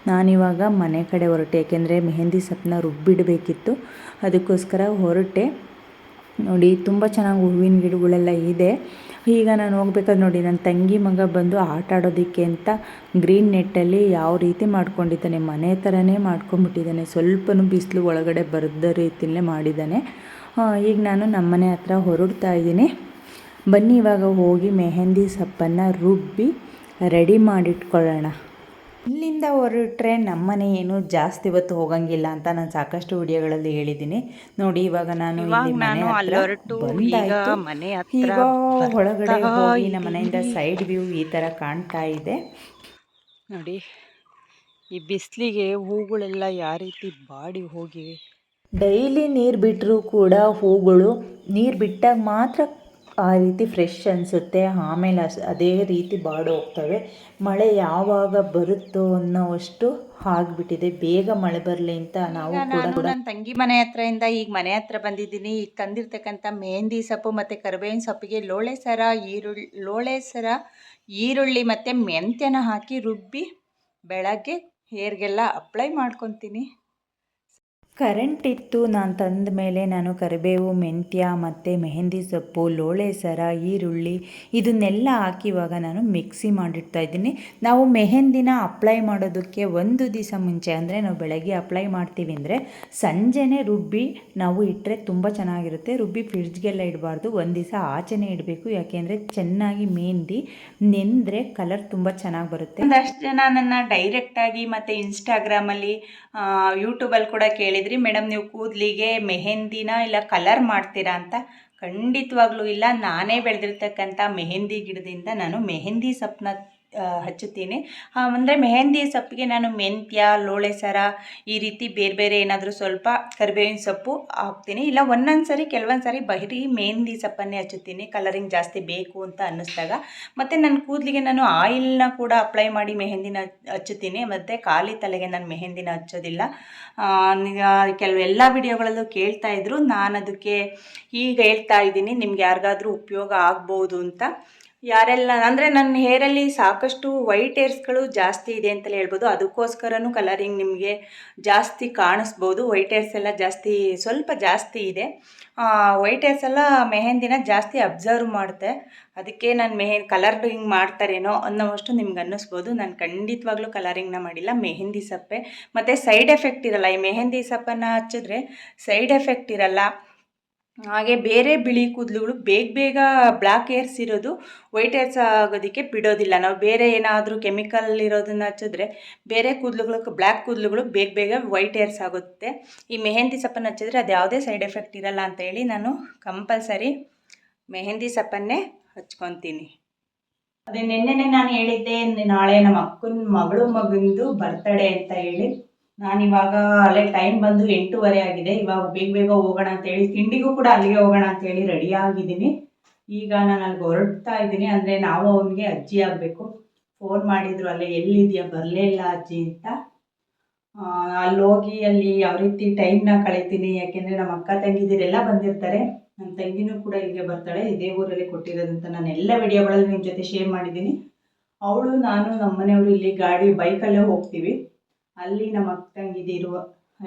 Speaker 2: ನಾನಿವಾಗ ಮನೆ ಕಡೆ ಹೊರಟೆ ಏಕೆಂದರೆ ಮೆಹಂದಿ ಸೊಪ್ಪನ್ನ ರುಬ್ಬಿಡಬೇಕಿತ್ತು. ಅದಕ್ಕೋಸ್ಕರ ಹೊರಟೆ. ನೋಡಿ, ತುಂಬ ಚೆನ್ನಾಗಿ ಹೂವಿನ ಗಿಡಗಳೆಲ್ಲ ಇದೆ. ಈಗ ನಾನು ಹೋಗ್ಬೇಕಾದ್ರೆ ನೋಡಿ ನನ್ನ ತಂಗಿ ಮಗ ಬಂದು ಆಟ ಆಡೋದಕ್ಕೆ ಅಂತ ಗ್ರೀನ್ ನೆಟ್ಟಲ್ಲಿ ಯಾವ ರೀತಿ ಮಾಡ್ಕೊಂಡಿದ್ದಾನೆ, ಮನೆ ಥರನೇ ಮಾಡ್ಕೊಂಬಿಟ್ಟಿದ್ದಾನೆ ಸ್ವಲ್ಪನೂ ಬಿಸಿಲು ಒಳಗಡೆ ಬರದ ರೀತಿಯಲ್ಲೇ ಮಾಡಿದ್ದಾನೆ. ಈಗ ನಾನು ನಮ್ಮನೆ ಹತ್ರ ಹೊರಡ್ತಾ ಇದ್ದೀನಿ. ಬನ್ನಿ, ಇವಾಗ ಹೋಗಿ ಮೆಹಂದಿ ಸೊಪ್ಪನ್ನು ರುಬ್ಬಿ ರೆಡಿ ಮಾಡಿಟ್ಕೊಳ್ಳೋಣ. ಇಲ್ಲಿಂದ ಹೊರಟ್ರೆ ನಮ್ಮನೆ ಏನು ಜಾಸ್ತಿ ಹೊತ್ತು ಹೋಗಂಗಿಲ್ಲ ಅಂತ ನಾನು ಸಾಕಷ್ಟು ವಿಡಿಯೋಗಳಲ್ಲಿ ಹೇಳಿದ್ದೀನಿ. ನೋಡಿ ಇವಾಗ ನಾನು ಈಗ ಒಳಗಡೆ ಹೋಗಿ ನಮ್ಮ ಮನೆಯಿಂದ ಸೈಡ್ ವ್ಯೂ ಈ ತರ ಕಾಣ್ತಾ ಇದೆ.
Speaker 1: ನೋಡಿ ಈ ಬಿಸಿಲಿಗೆ ಹೂಗಳೆಲ್ಲ ಯಾವ ರೀತಿ ಬಾಡಿ ಹೋಗಿವೆ.
Speaker 2: ಡೈಲಿ ನೀರು ಬಿಟ್ಟರೂ ಕೂಡ ಹೂಗಳು ನೀರು ಬಿಟ್ಟಾಗ ಮಾತ್ರ ಆ ರೀತಿ ಫ್ರೆಶ್ ಅನಿಸುತ್ತೆ ಆಮೇಲೆ ಅಸ್ ಅದೇ ರೀತಿ ಬಾಡೋಗ್ತವೆ ಮಳೆ ಯಾವಾಗ ಬರುತ್ತೋ ಅನ್ನೋವಷ್ಟು ಆಗ್ಬಿಟ್ಟಿದೆ. ಬೇಗ ಮಳೆ ಬರಲಿ ಅಂತ ನಾವು
Speaker 1: ನನ್ನ ತಂಗಿ ಮನೆ ಹತ್ರದಿಂದ ಈಗ ಮನೆ ಹತ್ರ ಬಂದಿದ್ದೀನಿ. ಈಗ ತಂದಿರ್ತಕ್ಕಂಥ ಮೆಹಂದಿ ಸೊಪ್ಪು ಮತ್ತು ಕರಿಬೇವಿನ ಸೊಪ್ಪಿಗೆ ಲೋಳೆ ಸರ ಈರುಳ್ಳಿ ಲೋಳೆ ಸರ ಈರುಳ್ಳಿ ಮತ್ತು ಮೆಂತ್ಯನ ಹಾಕಿ ರುಬ್ಬಿ ಬೆಳಗ್ಗೆ ಹೇರ್ಗೆಲ್ಲ ಅಪ್ಲೈ ಮಾಡ್ಕೊತೀನಿ.
Speaker 2: ಕರೆಂಟ್ ಇತ್ತು. ನಾನು ತಂದ ಮೇಲೆ ನಾನು ಕರಿಬೇವು, ಮೆಂತ್ಯ, ಮತ್ತು ಮೆಹಂದಿ ಸೊಪ್ಪು, ಲೋಳೆ ಸರ, ಈರುಳ್ಳಿ ಇದನ್ನೆಲ್ಲ ಹಾಕಿ ಇವಾಗ ನಾನು ಮಿಕ್ಸಿ ಮಾಡಿಡ್ತಾ ಇದ್ದೀನಿ. ನಾವು ಮೆಹಂದಿನ ಅಪ್ಲೈ ಮಾಡೋದಕ್ಕೆ ಒಂದು ದಿವಸ ಮುಂಚೆ, ಅಂದರೆ ನಾವು ಬೆಳಗ್ಗೆ ಅಪ್ಲೈ ಮಾಡ್ತೀವಿ ಅಂದರೆ ಸಂಜೆನೇ ರುಬ್ಬಿ ನಾವು ಇಟ್ಟರೆ ತುಂಬ ಚೆನ್ನಾಗಿರುತ್ತೆ. ರುಬ್ಬಿ ಫ್ರಿಡ್ಜ್ಗೆಲ್ಲ ಇಡಬಾರ್ದು. ಒಂದು ದಿವಸ ಆಚೆನೇ ಇಡಬೇಕು. ಯಾಕೆಂದರೆ ಚೆನ್ನಾಗಿ ಮೆಹಂದಿ ನೆಂದರೆ ಕಲರ್ ತುಂಬ ಚೆನ್ನಾಗಿ ಬರುತ್ತೆ.
Speaker 1: ಒಂದಷ್ಟು ಜನ ನನ್ನ ಡೈರೆಕ್ಟಾಗಿ ಮತ್ತು ಇನ್ಸ್ಟಾಗ್ರಾಮಲ್ಲಿ ಯೂಟ್ಯೂಬಲ್ಲಿ ಕೂಡ ಕೇಳಿದ್ರಿ ಮೇಡಮ್ ನೀವು ಕೂದಲಿಗೆ ಮೆಹಂದಿನ ಇಲ್ಲ ಕಲರ್ ಮಾಡ್ತೀರಾ ಅಂತ? ಖಂಡಿತವಾಗ್ಲೂ ಇಲ್ಲ. ನಾನೇ ಬೆಳೆದಿರ್ತಕ್ಕಂಥ ಮೆಹೆಂದಿ ಗಿಡದಿಂದ ನಾನು ಮೆಹೆಂದಿ ಸೊಪ್ಪನ್ನ ಹಚ್ಚುತ್ತೀನಿ. ಅಂದರೆ ಮೆಹಂದಿ ಸೊಪ್ಪಿಗೆ ನಾನು ಮೆಂತ್ಯ, ಲೋಳೆ ಸರ, ಈ ರೀತಿ ಬೇರೆ ಬೇರೆ ಏನಾದರೂ ಸ್ವಲ್ಪ ಕರಿಬೇವಿನ ಸೊಪ್ಪು ಹಾಕ್ತೀನಿ. ಇಲ್ಲ ಒಂದೊಂದು ಸರಿ ಕೆಲವೊಂದು ಸಾರಿ ಬರೀ ಮೆಹಂದಿ ಸೊಪ್ಪನ್ನೇ ಹಚ್ಚುತ್ತೀನಿ. ಕಲರಿಂಗ್ ಜಾಸ್ತಿ ಬೇಕು ಅಂತ ಅನ್ನಿಸ್ದಾಗ. ಮತ್ತು ನನ್ನ ಕೂದಲಿಗೆ ನಾನು ಆಯಿಲ್ನ ಕೂಡ ಅಪ್ಲೈ ಮಾಡಿ ಮೆಹಂದಿನ ಹಚ್ಚುತ್ತೀನಿ. ಮತ್ತು ಖಾಲಿ ತಲೆಗೆ ನಾನು ಮೆಹಂದಿನ ಹಚ್ಚೋದಿಲ್ಲ. ಕೆಲವು ಎಲ್ಲ ವಿಡಿಯೋಗಳಲ್ಲೂ ಕೇಳ್ತಾ ಇದ್ರು. ನಾನು ಅದಕ್ಕೆ ಈಗ ಹೇಳ್ತಾ ಇದ್ದೀನಿ. ನಿಮ್ಗೆ ಯಾರಿಗಾದರೂ ಉಪಯೋಗ ಆಗ್ಬೋದು ಅಂತ. ಯಾರೆಲ್ಲ, ಅಂದರೆ ನನ್ನ ಹೇರಲ್ಲಿ ಸಾಕಷ್ಟು ವೈಟ್ ಏರ್ಸ್ಗಳು ಜಾಸ್ತಿ ಇದೆ ಅಂತಲೇ ಹೇಳ್ಬೋದು. ಅದಕ್ಕೋಸ್ಕರನೂ ಕಲರಿಂಗ್ ನಿಮಗೆ ಜಾಸ್ತಿ ಕಾಣಿಸ್ಬೋದು. ವೈಟ್ ಏರ್ಸ್ ಎಲ್ಲ ಜಾಸ್ತಿ, ಸ್ವಲ್ಪ ಜಾಸ್ತಿ ಇದೆ. ವೈಟ್ ಏರ್ಸ್ ಎಲ್ಲ ಮೆಹೆಂದಿನ ಜಾಸ್ತಿ ಅಬ್ಸರ್ವ್ ಮಾಡುತ್ತೆ. ಅದಕ್ಕೆ ನಾನು ಮೆಹೆ ಕಲರಿಂಗ್ ಮಾಡ್ತಾರೇನೋ ಅನ್ನೋವಷ್ಟು ನಿಮ್ಗೆ ಅನ್ನಿಸ್ಬೋದು. ನಾನು ಖಂಡಿತವಾಗ್ಲೂ ಕಲರಿಂಗ್ನ ಮಾಡಿಲ್ಲ. ಮೆಹೆಂದಿ ಸಪ್ಪೆ. ಮತ್ತು ಸೈಡ್ ಎಫೆಕ್ಟ್ ಇರಲ್ಲ. ಈ ಮೆಹೆಂದಿ ಸಪ್ಪನ್ನು ಹಚ್ಚಿದ್ರೆ ಸೈಡ್ ಎಫೆಕ್ಟ್ ಇರಲ್ಲ. ಹಾಗೆ ಬೇರೆ ಬಿಳಿ ಕೂದಲುಗಳು ಬೇಗ ಬೇಗ ಬ್ಲ್ಯಾಕ್ ಏರ್ಸ್ ಇರೋದು ವೈಟ್ ಏರ್ಸ್ ಆಗೋದಕ್ಕೆ ಬಿಡೋದಿಲ್ಲ. ನಾವು ಬೇರೆ ಏನಾದರೂ ಕೆಮಿಕಲ್ ಇರೋದನ್ನ ಹಚ್ಚಿದ್ರೆ ಬೇರೆ ಕೂದಲುಗಳು ಬ್ಲ್ಯಾಕ್ ಕೂದಲುಗಳು ಬೇಗ ಬೇಗ ವೈಟ್ ಏರ್ಸ್ ಆಗುತ್ತೆ. ಈ ಮೆಹಂದಿ ಸಪ್ಪನ್ನು ಹಚ್ಚಿದ್ರೆ ಅದು ಯಾವುದೇ ಸೈಡ್ ಎಫೆಕ್ಟ್ ಇರಲ್ಲ ಅಂತ ಹೇಳಿ ನಾನು ಕಂಪಲ್ಸರಿ ಮೆಹಂದಿ ಸಪ್ಪನ್ನೇ ಹಚ್ಕೊತೀನಿ. ಅದೇ ನಿನ್ನೆನೆ ನಾನು ಹೇಳಿದ್ದೆ, ನಾಳೆ ನಮ್ಮ ಅಕ್ಕನ ಮಗಳು ಮಗಂದು ಬರ್ತಡೇ ಅಂತ ಹೇಳಿ. ನಾನು ಇವಾಗ ಅಲ್ಲೇ ಟೈಮ್ ಬಂದು ಎಂಟೂವರೆ ಆಗಿದೆ. ಇವಾಗ ಬೇಗ ಬೇಗ ಹೋಗೋಣ ಅಂತ ಹೇಳಿ, ತಿಂಡಿಗೂ ಕೂಡ ಅಲ್ಲಿಗೆ ಹೋಗೋಣ ಅಂತ ಹೇಳಿ ರೆಡಿ ಆಗಿದ್ದೀನಿ. ಈಗ ನಾನು ಅಲ್ಲಿಗೆ ಹೊರಡ್ತಾ ಇದ್ದೀನಿ. ಅಂದರೆ ನಾವು ಅವನಿಗೆ ಅಜ್ಜಿ ಆಗಬೇಕು. ಫೋನ್ ಮಾಡಿದ್ರು, ಅಲ್ಲೇ ಎಲ್ಲಿದೆಯಾ? ಬರಲೇ ಇಲ್ಲ ಅಜ್ಜಿ ಅಂತ. ಅಲ್ಲಿ ಹೋಗಿ ಅಲ್ಲಿ ಯಾವ ರೀತಿ ಟೈಮ್ನ ಕಳಿತೀನಿ. ಯಾಕೆಂದರೆ ನಮ್ಮ ಅಕ್ಕ ತಂಗಿದಿರೆಲ್ಲ ಬಂದಿರ್ತಾರೆ. ನನ್ನ ತಂಗಿನೂ ಕೂಡ ಇಲ್ಲಿಗೆ ಬರ್ತಾಳೆ. ಇದೇ ಊರಲ್ಲಿ ಕೊಟ್ಟಿರೋದಂತ ನಾನು ಎಲ್ಲ ವಿಡಿಯೋಗಳಲ್ಲಿ ನಿಮ್ಮ ಜೊತೆ ಶೇರ್ ಮಾಡಿದ್ದೀನಿ. ಅವಳು, ನಾನು ನಮ್ಮ ಮನೆಯವರು ಇಲ್ಲಿ ಗಾಡಿ ಬೈಕಲ್ಲೇ ಹೋಗ್ತೀವಿ. ಅಲ್ಲಿ ನಮ್ಮ ಅಕ್ಕ ತಂಗಿದಿರು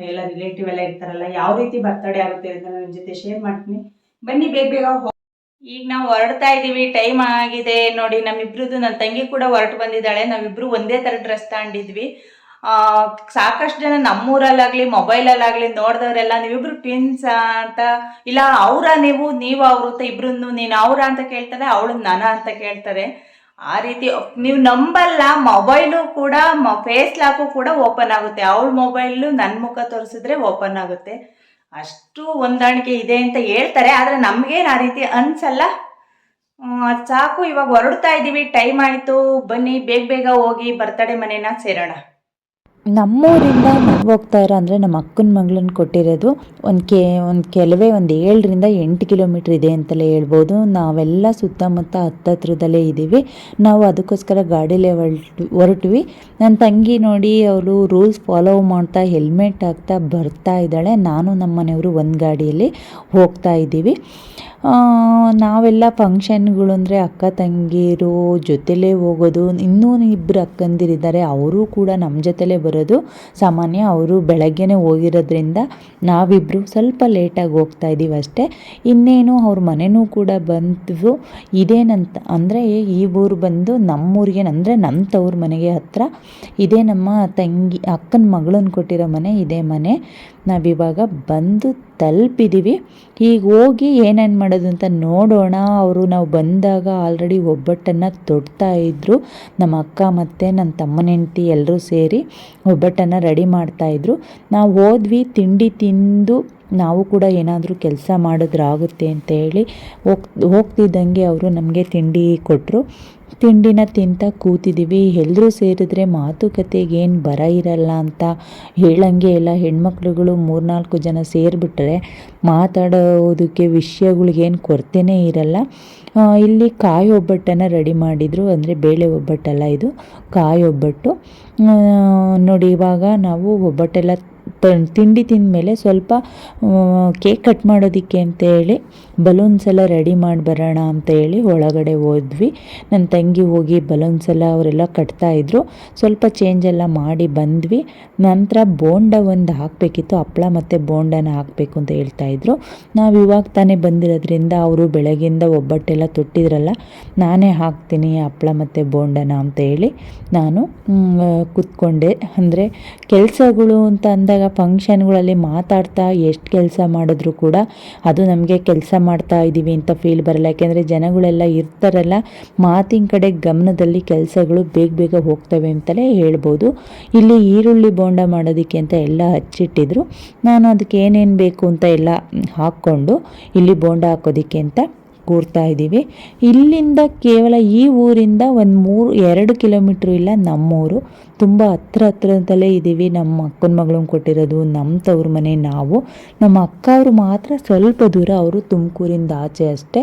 Speaker 1: ಎಲ್ಲ ರಿಲೇಟಿವ್ ಎಲ್ಲ ಇರ್ತಾರಲ್ಲ ಯಾವ ರೀತಿ ಬರ್ತಡೇ ಆಗುತ್ತೆ ಅಂತ ನಿಮ್ಮ ಜೊತೆ ಶೇರ್ ಮಾಡ್ತೀನಿ. ಬನ್ನಿ ಬೇಗ ಬೇಗ ಈಗ ನಾವು ಹೊರಡ್ತಾ ಇದ್ದೀವಿ ಟೈಮ್ ಆಗಿದೆ. ನೋಡಿ ನಮ್ಮಿಬ್ರದ್ದು ನನ್ನ ತಂಗಿ ಕೂಡ ಹೊರಟು ಬಂದಿದ್ದಾಳೆ. ನಾವಿಬ್ರು ಒಂದೇ ಥರ ಡ್ರೆಸ್ ತಗೊಂಡಿದ್ವಿ. ಆ, ಸಾಕಷ್ಟು ಜನ ನಮ್ಮೂರಲ್ಲಾಗಲಿ ಮೊಬೈಲಲ್ಲಾಗಲಿ ನೋಡಿದವರೆಲ್ಲ ನೀವಿಬ್ರು ಟ್ವಿನ್ಸ್ ಅಂತ. ಇಲ್ಲ ಅವರ ನೀವು ನೀವು ಅವರು ಅಂತ ಇಬ್ರು ನೀನು ಅವರ ಅಂತ ಕೇಳ್ತಾರೆ ಅವಳು ನನ ಅಂತ ಕೇಳ್ತಾರೆ. ಆ ರೀತಿ ನೀವು ನಂಬಲ್ಲ ಮೊಬೈಲು ಕೂಡ ಫೇಸ್ ಲಾಕು ಕೂಡ ಓಪನ್ ಆಗುತ್ತೆ. ಅವಳ ಮೊಬೈಲು ನನ್ನ ಮುಖ ತೋರಿಸಿದ್ರೆ ಓಪನ್ ಆಗುತ್ತೆ. ಅಷ್ಟು ಹೊಂದಾಣಿಕೆ ಇದೆ ಅಂತ ಹೇಳ್ತಾರೆ, ಆದರೆ ನಮಗೇನು ಆ ರೀತಿ ಅನ್ಸಲ್ಲ. ಸಾಕು, ಇವಾಗ ಹೊರಡ್ತಾ ಇದ್ದೀವಿ ಟೈಮ್ ಆಯಿತು. ಬನ್ನಿ, ಬೇಗ ಬೇಗ ಹೋಗಿ ಬರ್ತಡೇ ಮನೇನ ಸೇರೋಣ.
Speaker 2: ನಮ್ಮೂರಿಂದ ಹೋಗ್ತಾ ಇರೋ ಅಂದರೆ ನಮ್ಮ ಅಕ್ಕನ ಮಗಳನ್ನ ಕೊಟ್ಟಿರೋದು ಒಂದು ಕೆ, ಒಂದು ಕೆಲವೇ ಒಂದು ಏಳರಿಂದ ಎಂಟು ಕಿಲೋಮೀಟ್ರ್ ಇದೆ ಅಂತಲೇ ಹೇಳ್ಬೋದು. ನಾವೆಲ್ಲ ಸುತ್ತಮುತ್ತ ಹತ್ತತ್ರದಲ್ಲೇ ಇದ್ದೀವಿ. ನಾವು ಅದಕ್ಕೋಸ್ಕರ ಗಾಡೀಲೇ ಹೊರಟು ಹೊರಟ್ವಿ. ನನ್ನ ತಂಗಿ ನೋಡಿ ಅವಳು ರೂಲ್ಸ್ ಫಾಲೋ ಮಾಡ್ತಾ ಹೆಲ್ಮೆಟ್ ಹಾಕ್ತಾ ಬರ್ತಾ ಇದ್ದಾಳೆ. ನಾನು ನಮ್ಮ ಮನೆಯವರು ಒಂದು ಗಾಡಿಯಲ್ಲಿ ಹೋಗ್ತಾ ಇದ್ದೀವಿ. ನಾವೆಲ್ಲ ಫಂಕ್ಷನ್ಗಳು ಅಂದರೆ ಅಕ್ಕ ತಂಗಿಯರು ಜೊತೆಲೇ ಹೋಗೋದು, ಇನ್ನೂ ಇಬ್ಬರು ಅಕ್ಕಂದಿರಿದ್ದಾರೆ, ಅವರು ಕೂಡ ನಮ್ಮ ಜೊತೆಲೇ ಬರೋದು. ಸಾಮಾನ್ಯ ಅವರು ಬೆಳಗ್ಗೆನೇ ಹೋಗಿರೋದ್ರಿಂದ ನಾವಿಬ್ಬರು ಸ್ವಲ್ಪ ಲೇಟಾಗಿ ಹೋಗ್ತಾ ಇದ್ದೀವಿ ಅಷ್ಟೇ. ಇನ್ನೇನು ಅವ್ರ ಮನೆಯೂ ಕೂಡ ಬಂದು ಇದೇನಂತ ಅಂದರೆ ಈ ಊರು ಬಂದು ನಮ್ಮೂರಿಗೆ ಅಂದರೆ ನಮ್ಮ ತವ್ರ ಮನೆಗೆ ಹತ್ತಿರ ಇದೇ ನಮ್ಮ ತಂಗಿ, ಅಕ್ಕನ ಮಗಳನ್ನ ಕೊಟ್ಟಿರೋ ಮನೆ, ಇದೇ ಮನೆ. ನಾವಿವಾಗ ಬಂದು ತಲುಪಿದ್ದೀವಿ ಈಗ ಹೋಗಿ ಏನೇನು ಮಾಡೋದು ಅಂತ ನೋಡೋಣ. ಅವರು ನಾವು ಬಂದಾಗ ಆಲ್ರೆಡಿ ಒಬ್ಬಟ್ಟನ್ನು ತೊಡ್ತಾ ಇದ್ದರು ನಮ್ಮ ಅಕ್ಕ ಮತ್ತು ನನ್ನ ತಮ್ಮನ ಹೆಂಡತಿ ಎಲ್ಲರೂ ಸೇರಿ ಒಬ್ಬಟ್ಟನ್ನು ರೆಡಿ ಮಾಡ್ತಾಯಿದ್ರು ನಾವು ಹೋದ್ವಿ, ತಿಂಡಿ ತಿಂದು ನಾವು ಕೂಡ ಏನಾದರೂ ಕೆಲಸ ಮಾಡಿದ್ರಾಗುತ್ತೆ ಅಂತ ಹೇಳಿ ಹೋಗ್, ಹೋಗ್ತಿದ್ದಂಗೆ ಅವರು ನಮಗೆ ತಿಂಡಿ ಕೊಟ್ಟರು ತಿಂಡಿನ ತಿಂತ ಕೂತಿದ್ದೀವಿ ಎಲ್ಲರೂ ಸೇರಿದ್ರೆ ಮಾತುಕತೆಗೆ ಏನು ಬರ ಇರಲ್ಲ ಅಂತ ಹೇಳಂಗೆ ಇಲ್ಲ ಹೆಣ್ಮಕ್ಳುಗಳು ಮೂರ್ನಾಲ್ಕು ಜನ ಸೇರಿಬಿಟ್ರೆ ಮಾತಾಡೋದಕ್ಕೆ ವಿಷಯಗಳಿಗೇನು ಕೊರತೆನೇ ಇರಲ್ಲ. ಇಲ್ಲಿ ಕಾಯಿ ಒಬ್ಬಟ್ಟನ್ನು ರೆಡಿ ಮಾಡಿದರು. ಅಂದರೆ ಬೇಳೆ ಒಬ್ಬಟ್ಟಲ್ಲ ಇದು, ಕಾಯಿ ಒಬ್ಬಟ್ಟು. ನೋಡಿ ಇವಾಗ ನಾವು ಒಬ್ಬಟ್ಟೆಲ್ಲ ತಿಂಡಿ ತಿಂದಮೇಲೆ ಸ್ವಲ್ಪ ಕೇಕ್ ಕಟ್ ಮಾಡೋದಕ್ಕೆ ಅಂತೇಳಿ ಬಲೂನ್ಸ್ ಎಲ್ಲ ರೆಡಿ ಮಾಡಿ ಬರೋಣ ಅಂತ ಹೇಳಿ ಒಳಗಡೆ ಹೋದ್ವಿ. ನನ್ನ ತಂಗಿ ಹೋಗಿ ಬಲೂನ್ಸ್ ಎಲ್ಲ ಅವರೆಲ್ಲ ಕಟ್ತಾಯಿದ್ರು ಸ್ವಲ್ಪ ಚೇಂಜ್ ಎಲ್ಲ ಮಾಡಿ ಬಂದ್ವಿ. ನಂತರ ಬೋಂಡ ಒಂದು ಹಾಕಬೇಕಿತ್ತು. ಹಪ್ಪಳ ಮತ್ತು ಬೋಂಡನ ಹಾಕಬೇಕು ಅಂತ ಹೇಳ್ತಾಯಿದ್ರು ನಾವು ಇವಾಗ ತಾನೇ ಬಂದಿರೋದ್ರಿಂದ ಅವರು ಬೆಳಗ್ಗಿಂದ ಒಬ್ಬಟ್ಟೆಲ್ಲ ತೊಟ್ಟಿದ್ರಲ್ಲ, ನಾನೇ ಹಾಕ್ತೀನಿ ಹಪ್ಪಳ ಮತ್ತು ಬೋಂಡನ ಅಂತ ಹೇಳಿ ನಾನು ಕೂತ್ಕೊಂಡೆ. ಅಂದರೆ ಕೆಲಸಗಳು ಅಂತ ಅಂದಾಗ ಫಂಕ್ಷನ್ಗಳಲ್ಲಿ ಮಾತಾಡ್ತಾ ಎಷ್ಟು ಕೆಲಸ ಮಾಡಿದ್ರು ಕೂಡ ಅದು ನಮಗೆ ಕೆಲಸ ಮಾಡ್ತಾ ಇದ್ದೀವಿ ಅಂತ ಫೀಲ್ ಬರಲ್ಲ. ಯಾಕೆಂದರೆ ಜನಗಳೆಲ್ಲ ಇರ್ತಾರಲ್ಲ, ಮಾತಿನ ಕಡೆ ಗಮನದಲ್ಲಿ ಕೆಲಸಗಳು ಬೇಗ ಬೇಗ ಹೋಗ್ತವೆ ಅಂತಲೇ ಹೇಳ್ಬೋದು. ಇಲ್ಲಿ ಈರುಳ್ಳಿ ಬೋಂಡ ಮಾಡೋದಕ್ಕೆ ಅಂತ ಎಲ್ಲ ಹಚ್ಚಿಟ್ಟಿದ್ರು. ನಾನು ಅದಕ್ಕೆ ಏನೇನು ಬೇಕು ಅಂತ ಎಲ್ಲ ಹಾಕ್ಕೊಂಡು ಇಲ್ಲಿ ಬೋಂಡ ಹಾಕೋದಕ್ಕೆ ಅಂತ ಕೂರ್ತಾ ಇದ್ದೀವಿ. ಇಲ್ಲಿಂದ ಕೇವಲ ಈ ಊರಿಂದ ಒಂದು ಮೂರು, ಎರಡು ಕಿಲೋಮೀಟ್ರ್ ಇಲ್ಲ, ನಮ್ಮೂರು. ತುಂಬ ಹತ್ರ ಹತ್ರದಲ್ಲೇ ಇದ್ದೀವಿ. ನಮ್ಮ ಅಕ್ಕನ ಮಗಳನ್ನ ಕೊಟ್ಟಿರೋದು ನಮ್ಮ ತವ್ರ ಮನೆ, ನಾವು. ನಮ್ಮ ಅಕ್ಕ ಅವರು ಮಾತ್ರ ಸ್ವಲ್ಪ ದೂರ, ಅವರು ತುಮಕೂರಿಂದ ಆಚೆ ಅಷ್ಟೇ.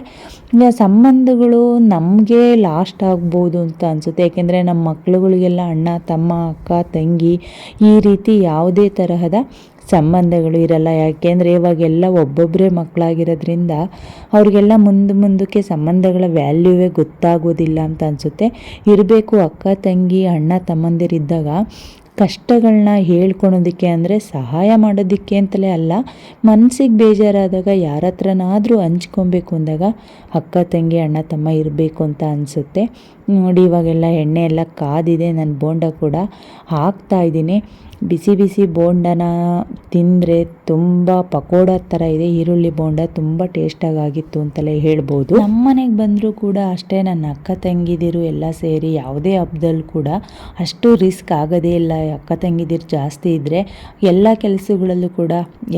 Speaker 2: ಸಂಬಂಧಗಳು ನಮಗೆ ಲಾಸ್ಟ್ ಆಗ್ಬೋದು ಅಂತ ಅನಿಸುತ್ತೆ. ಯಾಕೆಂದರೆ ನಮ್ಮ ಮಕ್ಕಳುಗಳಿಗೆಲ್ಲ ಅಣ್ಣ, ತಮ್ಮ, ಅಕ್ಕ, ತಂಗಿ ಈ ರೀತಿ ಯಾವುದೇ ತರಹದ ಸಂಬಂಧಗಳು ಇರಲ್ಲ. ಯಾಕೆಂದರೆ ಇವಾಗೆಲ್ಲ ಒಬ್ಬೊಬ್ಬರೇ ಮಕ್ಕಳಾಗಿರೋದ್ರಿಂದ ಅವ್ರಿಗೆಲ್ಲ ಮುಂದೆ ಮುಂದಕ್ಕೆ ಸಂಬಂಧಗಳ ವ್ಯಾಲ್ಯೂವೇ ಗೊತ್ತಾಗೋದಿಲ್ಲ ಅಂತ ಅನಿಸುತ್ತೆ. ಇರಬೇಕು ಅಕ್ಕ, ತಂಗಿ, ಅಣ್ಣ, ತಮ್ಮಂದಿರಿದ್ದಾಗ ಕಷ್ಟಗಳನ್ನ ಹೇಳ್ಕೊಳೋದಕ್ಕೆ ಅಂದರೆ ಸಹಾಯ ಮಾಡೋದಕ್ಕೆ ಅಂತಲೇ ಅಲ್ಲ ಮನಸ್ಸಿಗೆ ಬೇಜಾರಾದಾಗ ಯಾರ ಹತ್ರನಾದರೂ ಹಂಚ್ಕೊಬೇಕು ಅಂದಾಗ ಅಕ್ಕ, ತಂಗಿ, ಅಣ್ಣ, ತಮ್ಮ ಇರಬೇಕು ಅಂತ ಅನಿಸುತ್ತೆ. ನೋಡಿ, ಇವಾಗೆಲ್ಲ ಎಣ್ಣೆ ಎಲ್ಲ ಕಾದಿದೆ ನನ್ನ ಬೋಂಡ ಕೂಡ ಹಾಕ್ತಾ ಇದ್ದೀನಿ. ಬಿಸಿ ಬಿಸಿ ಬೋಂಡನ ತಿಂದರೆ ತುಂಬ ಪಕೋಡ ಥರ ಇದೆ. ಈರುಳ್ಳಿ ಬೋಂಡ ತುಂಬ ಟೇಸ್ಟಾಗಿ ಆಗಿತ್ತು ಅಂತಲೇ ಹೇಳ್ಬೋದು. ನಮ್ಮ ಮನೆಗೆ ಬಂದರೂ ಕೂಡ ಅಷ್ಟೇ, ನನ್ನ ಅಕ್ಕ ತಂಗಿದಿರು ಎಲ್ಲ ಸೇರಿ ಯಾವುದೇ ಹಬ್ಬದಲ್ಲಿ ಕೂಡ ಅಷ್ಟು ರಿಸ್ಕ್ ಆಗೋದೇ ಇಲ್ಲ. ಅಕ್ಕ ತಂಗಿದಿರು ಜಾಸ್ತಿ ಇದ್ದರೆ ಎಲ್ಲ ಕೆಲಸಗಳಲ್ಲೂ ಕೂಡ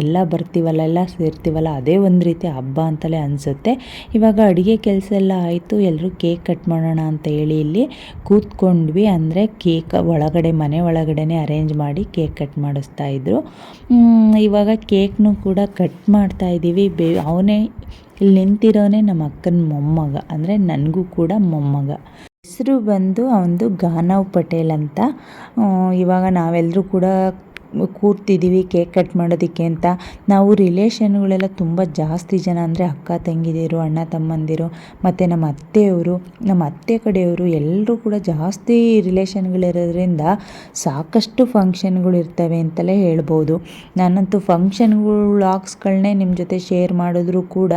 Speaker 2: ಎಲ್ಲ ಬರ್ತೀವಲ್ಲ, ಎಲ್ಲ ಸೇರ್ತೀವಲ್ಲ, ಅದೇ ಒಂದು ರೀತಿ ಹಬ್ಬ ಅಂತಲೇ ಅನಿಸುತ್ತೆ. ಇವಾಗ ಅಡುಗೆ ಕೆಲಸ ಎಲ್ಲ ಆಯಿತು ಎಲ್ಲರೂ ಕೇಕ್ ಕಟ್ ಮಾಡೋಣ ಅಂತ ಹೇಳಿ ಇಲ್ಲಿ ಕೂತ್ಕೊಂಡ್ವಿ. ಅಂದರೆ ಕೇಕ್ ಒಳಗಡೆ, ಮನೆ ಒಳಗಡೆನೆ ಅರೇಂಜ್ ಮಾಡಿ ಕೇಕ್ ಕಟ್ ಮಾಡಿಸ್ತಾ ಇದ್ರು. ಇವಾಗ ಕೇಕ್ನು ಕೂಡ ಕಟ್ ಮಾಡ್ತಾ ಇದ್ದೀವಿ ಬೇ, ಅವನೇ ಇಲ್ಲಿ ನಿಂತಿರೋನೇ ನಮ್ಮ ಅಕ್ಕನ ಮೊಮ್ಮಗ. ಅಂದರೆ ನನಗೂ ಕೂಡ ಮೊಮ್ಮಗ. ಹೆಸರು ಬಂದು ಅವನದು ಗಾನವ್ ಪಟೇಲ್ ಅಂತ. ಇವಾಗ ನಾವೆಲ್ಲರೂ ಕೂಡ ಕೂರ್ತಿದ್ದೀವಿ ಕೇಕ್ ಕಟ್ ಮಾಡೋದಕ್ಕೆ ಅಂತ. ನಾವು ರಿಲೇಷನ್ಗಳೆಲ್ಲ ತುಂಬ ಜಾಸ್ತಿ ಜನ ಅಂದರೆ ಅಕ್ಕ, ತಂಗಿದಿರು, ಅಣ್ಣ, ತಮ್ಮಂದಿರು, ಮತ್ತು ನಮ್ಮ ಅತ್ತೆಯವರು, ನಮ್ಮ ಅತ್ತೆ ಕಡೆಯವರು ಎಲ್ಲರೂ ಕೂಡ ಜಾಸ್ತಿ ರಿಲೇಷನ್ಗಳಿರೋದ್ರಿಂದ ಸಾಕಷ್ಟು ಫಂಕ್ಷನ್ಗಳು ಇರ್ತವೆ ಅಂತಲೇ ಹೇಳ್ಬೋದು. ನಾನಂತೂ ಫಂಕ್ಷನ್ಗಳು ವ್ಲಾಗ್ಸ್ಗಳನ್ನೇ ನಿಮ್ಮ ಜೊತೆ ಶೇರ್ ಮಾಡಿದ್ರು ಕೂಡ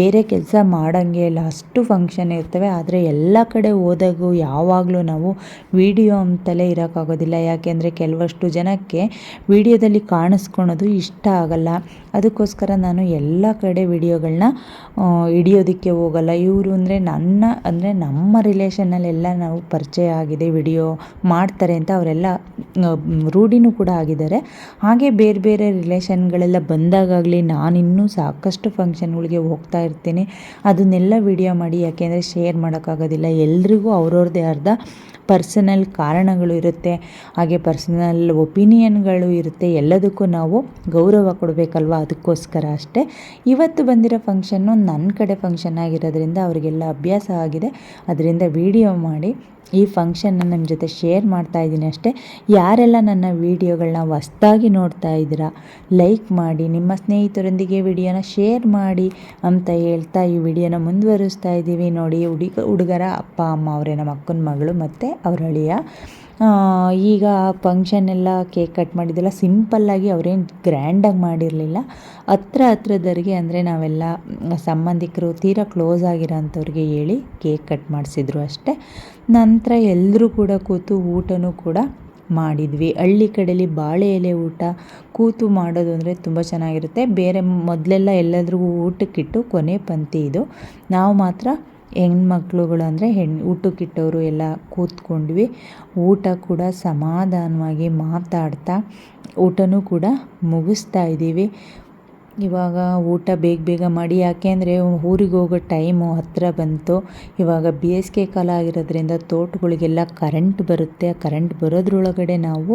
Speaker 2: ಬೇರೆ ಕೆಲಸ ಮಾಡೋಂಗೆ ಇಲ್ಲ. ಅಷ್ಟು ಫಂಕ್ಷನ್ ಇರ್ತವೆ, ಆದರೆ ಎಲ್ಲ ಕಡೆ ಹೋದಾಗೂ ಯಾವಾಗಲೂ ನಾವು ವಿಡಿಯೋ ಅಂತಲೇ ಇರೋಕ್ಕಾಗೋದಿಲ್ಲ. ಯಾಕೆಂದರೆ ಕೆಲವಷ್ಟು ಜನಕ್ಕೆ ವಿಡಿಯೋದಲ್ಲಿ ಕಾಣಿಸ್ಕೊಳೋದು ಇಷ್ಟ ಆಗಲ್ಲ. ಅದಕ್ಕೋಸ್ಕರ ನಾನು ಎಲ್ಲ ಕಡೆ ವಿಡಿಯೋಗಳನ್ನ ಹಿಡಿಯೋದಕ್ಕೆ ಹೋಗಲ್ಲ. ಇವರು ಅಂದರೆ ನನ್ನ, ಅಂದರೆ ನಮ್ಮ ರಿಲೇಷನ್ನಲ್ಲೆಲ್ಲ ನಾವು ಪರಿಚಯ ಆಗಿದೆ, ವಿಡಿಯೋ ಮಾಡ್ತಾರೆ ಅಂತ ಅವರೆಲ್ಲ ರೂಢಿನೂ ಕೂಡ ಆಗಿದ್ದಾರೆ. ಹಾಗೆ ಬೇರೆ ಬೇರೆ ರಿಲೇಷನ್ಗಳೆಲ್ಲ ಬಂದಾಗಲಿ ನಾನಿನ್ನೂ ಸಾಕಷ್ಟು ಫಂಕ್ಷನ್ಗಳಿಗೆ ಹೋಗ್ತಾ ಇರ್ತೀನಿ. ಅದನ್ನೆಲ್ಲ ವಿಡಿಯೋ ಮಾಡಿ, ಯಾಕೆಂದರೆ ಶೇರ್ ಮಾಡೋಕ್ಕಾಗೋದಿಲ್ಲ. ಎಲ್ರಿಗೂ ಅವ್ರವ್ರದ್ದೇ ಅರ್ಧ ಪರ್ಸನಲ್ ಕಾರಣಗಳು ಇರುತ್ತೆ, ಹಾಗೆ ಪರ್ಸನಲ್ ಒಪಿನಿಯನ್ಗಳು ಇರುತ್ತೆ, ಎಲ್ಲದಕ್ಕೂ ನಾವು ಗೌರವ ಕೊಡಬೇಕಲ್ವ? ಅದಕ್ಕೋಸ್ಕರ ಅಷ್ಟೇ. ಇವತ್ತು ಬಂದಿರೋ ಫಂಕ್ಷನ್ನು ನನ್ನ ಕಡೆ ಫಂಕ್ಷನ್ ಆಗಿರೋದ್ರಿಂದ ಅವರಿಗೆಲ್ಲ ಅಭ್ಯಾಸ ಆಗಿದೆ. ಅದರಿಂದ ವಿಡಿಯೋ ಮಾಡಿ ಈ ಫಂಕ್ಷನ್ನ ನಿಮ್ಮ ಜೊತೆ ಶೇರ್ ಮಾಡ್ತಾ ಇದ್ದೀನಿ ಅಷ್ಟೇ. ಯಾರೆಲ್ಲ ನನ್ನ ವೀಡಿಯೋಗಳನ್ನ ಹೊಸ್ದಾಗಿ ನೋಡ್ತಾ ಇದ್ದೀರಾ ಲೈಕ್ ಮಾಡಿ, ನಿಮ್ಮ ಸ್ನೇಹಿತರೊಂದಿಗೆ ವಿಡಿಯೋನ ಶೇರ್ ಮಾಡಿ ಅಂತ ಹೇಳ್ತಾ ಈ ವಿಡಿಯೋನ ಮುಂದುವರಿಸ್ತಾ ಇದ್ದೀವಿ. ನೋಡಿ, ಹುಡುಗ ಹುಡುಗರ ಅಪ್ಪ, ಅಮ್ಮ, ಅವರೇ, ನಮ್ಮ ಅಕ್ಕನ ಮಗಳು ಮತ್ತು ಅವರ ಅಳಿಯ. ಈಗ ಫಂಕ್ಷನ್ ಎಲ್ಲ ಕೇಕ್ ಕಟ್ ಮಾಡಿದ್ದೆಲ್ಲ ಸಿಂಪಲ್ಲಾಗಿ ಅವರೇನು ಗ್ರ್ಯಾಂಡಾಗಿ ಮಾಡಿರಲಿಲ್ಲ. ಹತ್ರ ಹತ್ರದವ್ರಿಗೆ ಅಂದರೆ ನಾವೆಲ್ಲ ಸಂಬಂಧಿಕರು ತೀರಾ ಕ್ಲೋಸ್ ಆಗಿರೋಂಥವ್ರಿಗೆ ಹೇಳಿ ಕೇಕ್ ಕಟ್ ಮಾಡಿಸಿದ್ರು ಅಷ್ಟೇ. ನಂತರ ಎಲ್ಲರೂ ಕೂಡ ಕೂತು ಊಟನೂ ಕೂಡ ಮಾಡಿದ್ವಿ. ಹಳ್ಳಿ ಕಡೆಯಲ್ಲಿ ಬಾಳೆ ಎಲೆ ಊಟ ಕೂತು ಮಾಡೋದು ಅಂದರೆ ತುಂಬ ಚೆನ್ನಾಗಿರುತ್ತೆ. ಬೇರೆ ಮೊದಲೆಲ್ಲ ಎಲ್ಲದ್ರಿಗೂ ಊಟಕ್ಕಿಟ್ಟು ಕೊನೆ ಪಂಕ್ತಿ ಇದು. ನಾವು ಮಾತ್ರ ಹೆಣ್ಮಕ್ಳುಗಳು ಅಂದರೆ ಹೆಣ್ಣು ಊಟಕ್ಕಿಟ್ಟವರು ಎಲ್ಲ ಕೂತ್ಕೊಂಡ್ವಿ. ಊಟ ಕೂಡ ಸಮಾಧಾನವಾಗಿ ಮಾತಾಡ್ತಾ ಊಟನೂ ಕೂಡ ಮುಗಿಸ್ತಾ ಇದ್ದೀವಿ. ಇವಾಗ ಊಟ ಬೇಗ ಬೇಗ ಮಾಡಿ, ಯಾಕೆಂದರೆ ಊರಿಗೆ ಹೋಗೋ ಟೈಮು ಹತ್ತಿರ ಬಂತು. ಇವಾಗ ಬೇಸಿಗೆ ಕಾಲ ಆಗಿರೋದ್ರಿಂದ ತೋಟಗಳಿಗೆಲ್ಲ ಕರೆಂಟ್ ಬರುತ್ತೆ. ಕರೆಂಟ್ ಬರೋದ್ರೊಳಗಡೆ ನಾವು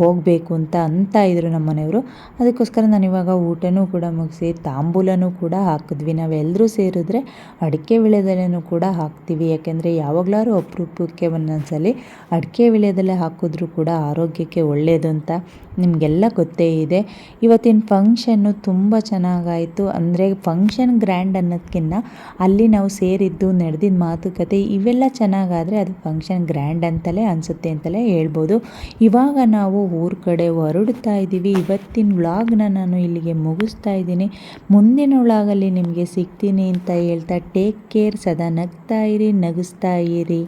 Speaker 2: ಹೋಗಬೇಕು ಅಂತ ಅಂತ ಇದ್ರು ನಮ್ಮ ಮನೆಯವರು. ಅದಕ್ಕೋಸ್ಕರ ನಾನು ಇವಾಗ ಊಟನೂ ಕೂಡ ಮುಗಿಸಿ, ತಾಂಬೂಲನೂ ಕೂಡ ಹಾಕಿದ್ವಿ. ನಾವೆಲ್ಲರೂ ಸೇರಿದ್ರೆ ಅಡಿಕೆ ವಿಳೆದೆಲೆನೂ ಕೂಡ ಹಾಕ್ತೀವಿ. ಯಾಕೆಂದರೆ ಯಾವಾಗಲಾರು ಅಪರೂಪಕ್ಕೆ ಒಂದೊಂದ್ಸಲಿ ಅಡಿಕೆ ವಿಳೆದೆಲೆ ಹಾಕಿದ್ರೂ ಕೂಡ ಆರೋಗ್ಯಕ್ಕೆ ಒಳ್ಳೆಯದು ಅಂತ ನಿಮಗೆಲ್ಲ ಗೊತ್ತೇ ಇದೆ. ಇವತ್ತಿನ ಫಂಕ್ಷನ್ನು ತುಂಬ ಚೆನ್ನಾಗಾಯಿತು. ಅಂದರೆ ಫಂಕ್ಷನ್ ಗ್ರ್ಯಾಂಡ್ ಅನ್ನೋದಕ್ಕಿಂತ ಅಲ್ಲಿ ನಾವು ಸೇರಿದ್ದು ನಡೆದಿದ್ದ ಮಾತುಕತೆ ಇವೆಲ್ಲ ಚೆನ್ನಾಗಾದರೆ ಅದು ಫಂಕ್ಷನ್ ಗ್ರ್ಯಾಂಡ್ ಅಂತಲೇ ಅನಿಸುತ್ತೆ ಅಂತಲೇ ಹೇಳ್ಬೋದು. ಇವಾಗ ನಾವು ಊರ ಕಡೆ ಹೊರಡ್ತಾ ಇದ್ದೀವಿ. ಇವತ್ತಿನ ವ್ಲಾಗ್ನ ನಾನು ಇಲ್ಲಿಗೆ ಮುಗಿಸ್ತಾ ಇದ್ದೀನಿ. ಮುಂದಿನ ವ್ಲಾಗಲ್ಲಿ ನಿಮಗೆ ಸಿಗ್ತೀನಿ ಅಂತ ಹೇಳ್ತಾ ಟೇಕ್ ಕೇರ್ ಸದಾ ನಗ್ತಾ ಇರಿ, ನಗಿಸ್ತಾ ಇರಿ.